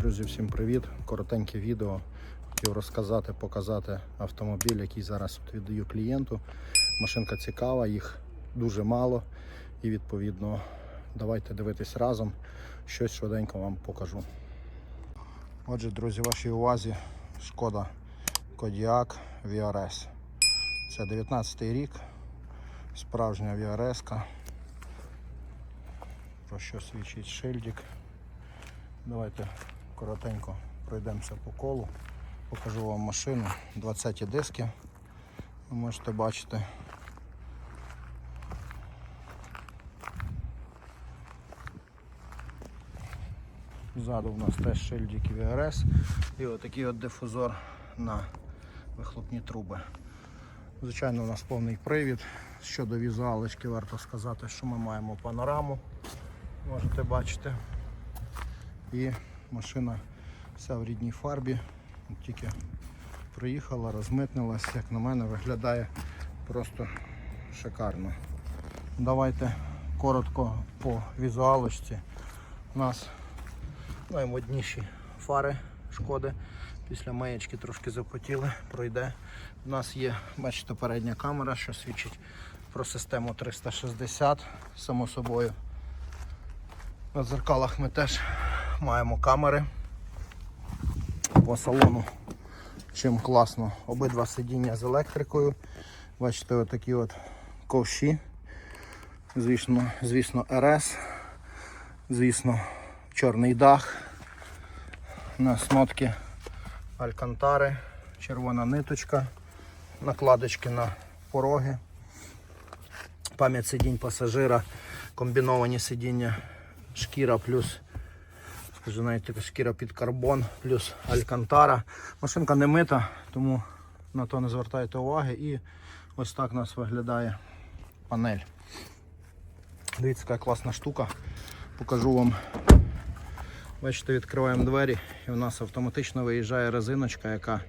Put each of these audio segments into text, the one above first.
Друзі, всім привіт! Коротеньке відео. Хотів розказати, показати автомобіль, який зараз віддаю клієнту. Машинка цікава, їх дуже мало. І відповідно давайте дивитись разом. Щось швиденько вам покажу. Отже, друзі, вашій увазі шкода Kodiaq VRS. Це 19 рік, справжня VRS. -ка. Про що свідчить шильдик. Давайте коротенько пройдемося по колу. Покажу вам машину. 20 диски. Ви можете бачити. Ззаду у нас теж шильдик VRS і отакий от дифузор на вихлопні труби. Звичайно, у нас повний привід. Щодо візуалочки, варто сказати, що ми маємо панораму. Можете бачити. І машина вся в рідній фарбі. Тільки приїхала, розмитнилась, як на мене, виглядає просто шикарно. Давайте коротко по візуалочці. У нас наймодніші фари шкоди. Після маєчки трошки запотіли, пройде. У нас є, бачите, передня камера, що свідчить про систему 360, само собою. На дзеркалах ми теж маємо камери по салону. Чим класно. Обидва сидіння з електрикою. Бачите, отакі от ковші. Звісно, звісно, РС. Звісно, чорний дах. У нас нотки алькантари, червона ниточка, накладочки на пороги, пам'ять сидінь пасажира, комбіновані сидіння шкіра плюс скажу навіть така шкіра під карбон, плюс алькантара. Машинка не мита, тому на то не звертайте уваги. І ось так у нас виглядає панель. Дивіться, яка класна штука. Покажу вам. Бачите, відкриваємо двері і у нас автоматично виїжджає резиночка, яка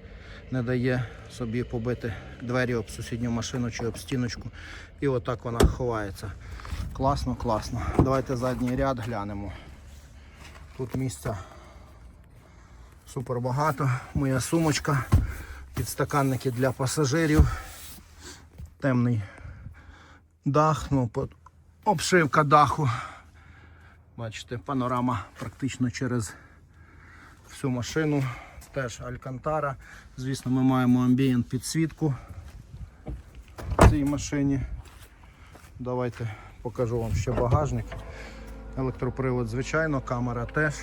не дає собі побити двері об сусідню машину чи об стіночку. І отак вона ховається. Класно, класно. Давайте задній ряд глянемо. Тут місця супер багато. Моя сумочка, підстаканники для пасажирів, темний дах, ну, обшивка даху. Бачите, панорама практично через всю машину. Теж алькантара. Звісно, ми маємо амбієнт підсвітку в цій машині. Давайте покажу вам ще багажник. Електропривод, звичайно, камера теж.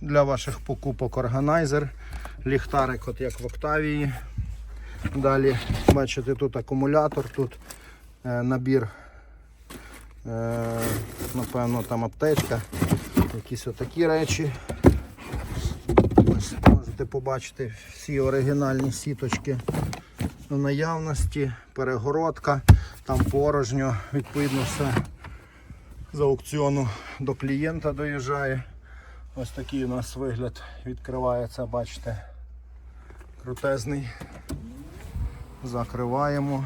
Для ваших покупок органайзер, ліхтарик, от як в Октавії. Далі, бачите, тут акумулятор, тут е, набір, е, напевно, там аптечка, якісь отакі речі. Ось можете побачити всі оригінальні сіточки в наявності, перегородка, там порожньо, відповідно все з аукціону до клієнта доїжджає. Ось такий у нас вигляд відкривається, бачите, крутезний. Закриваємо.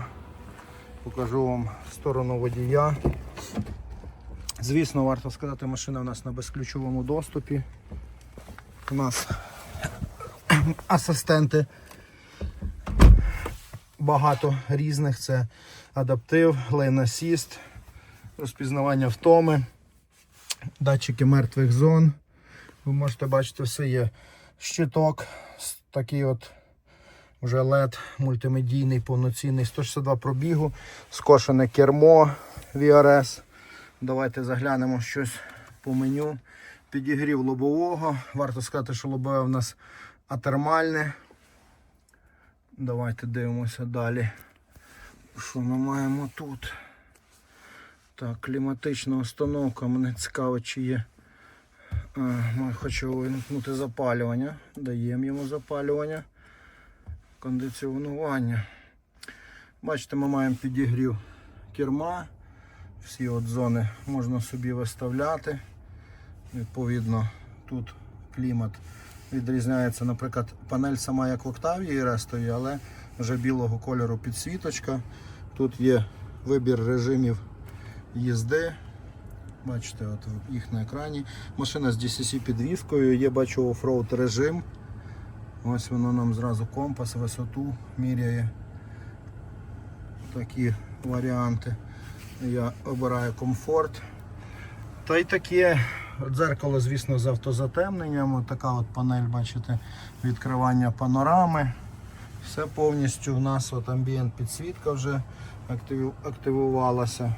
Покажу вам сторону водія. Звісно, варто сказати, машина у нас на безключовому доступі. У нас асистенти багато різних. Це адаптив, лейн асіст, розпізнавання втоми, датчики мертвих зон. Ви можете бачити, все є щиток, такий от вже LED мультимедійний, повноцінний, 162 пробігу, скошене кермо VRS. Давайте заглянемо щось по меню. Підігрів лобового. Варто сказати, що лобове в нас атермальне. Давайте дивимося далі. Що ми маємо тут? Так, кліматична установка. Мене цікаво, чи є. Ми хочу вимкнути запалювання. Даємо йому запалювання. Кондиціонування. Бачите, ми маємо підігрів керма. Всі от зони можна собі виставляти. Відповідно, тут клімат відрізняється, наприклад, панель сама як в Октавії рестові, але вже білого кольору підсвіточка. Тут є вибір режимів їзди. Бачите, от їх на екрані. Машина з DCC підвіскою, є бачу оффроуд режим. Ось воно нам зразу компас, висоту міряє. Такі варіанти. Я обираю комфорт. Та й таке дзеркало, звісно, з автозатемненням. От така от панель, бачите, відкривання панорами. Все повністю в нас от амбієнт підсвітка вже активувалася.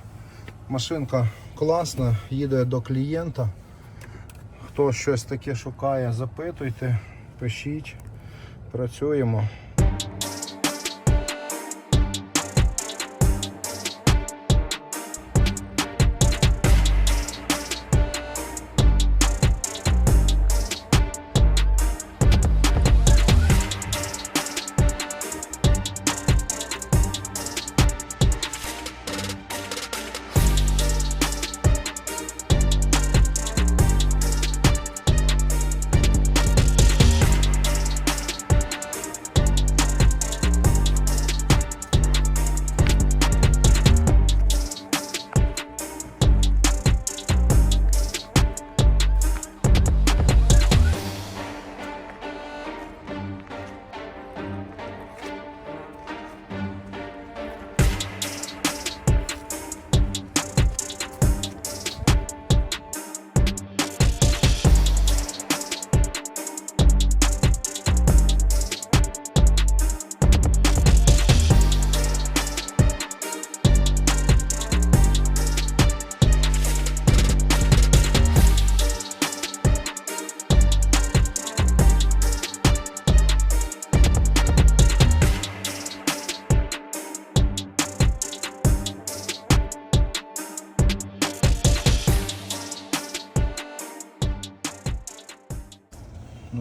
Машинка класна, їде до клієнта. Хто щось таке шукає, запитуйте, пишіть, працюємо.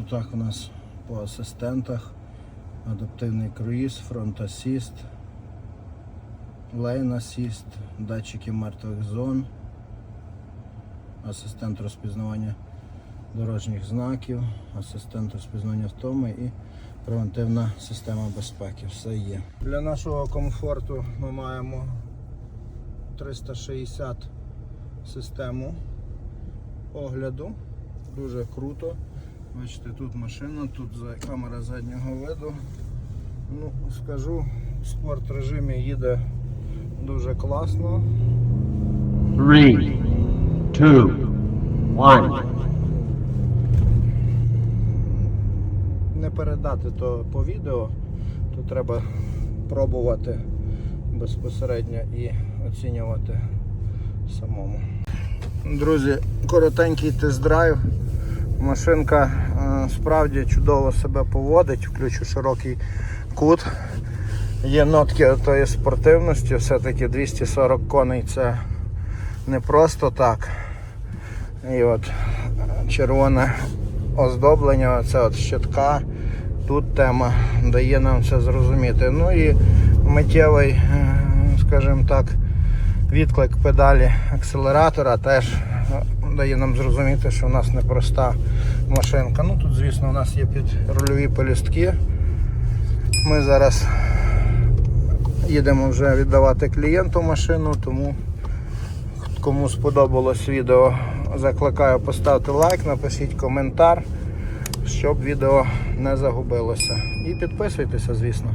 Так у нас по асистентах. Адаптивний круїз, фронт асіст, лейн асіст, датчики мертвих зон, асистент розпізнавання дорожніх знаків, асистент розпізнавання втоми і превентивна система безпеки. Все є. Для нашого комфорту ми маємо 360 систему огляду. Дуже круто. Бачите, тут машина, тут камера заднього виду. Ну, скажу, в спорт режимі їде дуже класно. Three, two, one. Не передати то по відео, то треба пробувати безпосередньо і оцінювати самому. Друзі, коротенький тест-драйв. Машинка е, справді чудово себе поводить, включу широкий кут. Є нотки тої спортивності, все-таки 240 коней це не просто так. І от червоне оздоблення, це от щитка. Тут тема дає нам це зрозуміти. Ну і миттєвий, е, скажімо так, відклик педалі акселератора теж дає нам зрозуміти, що у нас непроста машинка. Ну тут, звісно, у нас є підрульові полістки. Ми зараз їдемо вже віддавати клієнту машину, тому кому сподобалось відео, закликаю поставити лайк, напишіть коментар, щоб відео не загубилося. І підписуйтеся, звісно.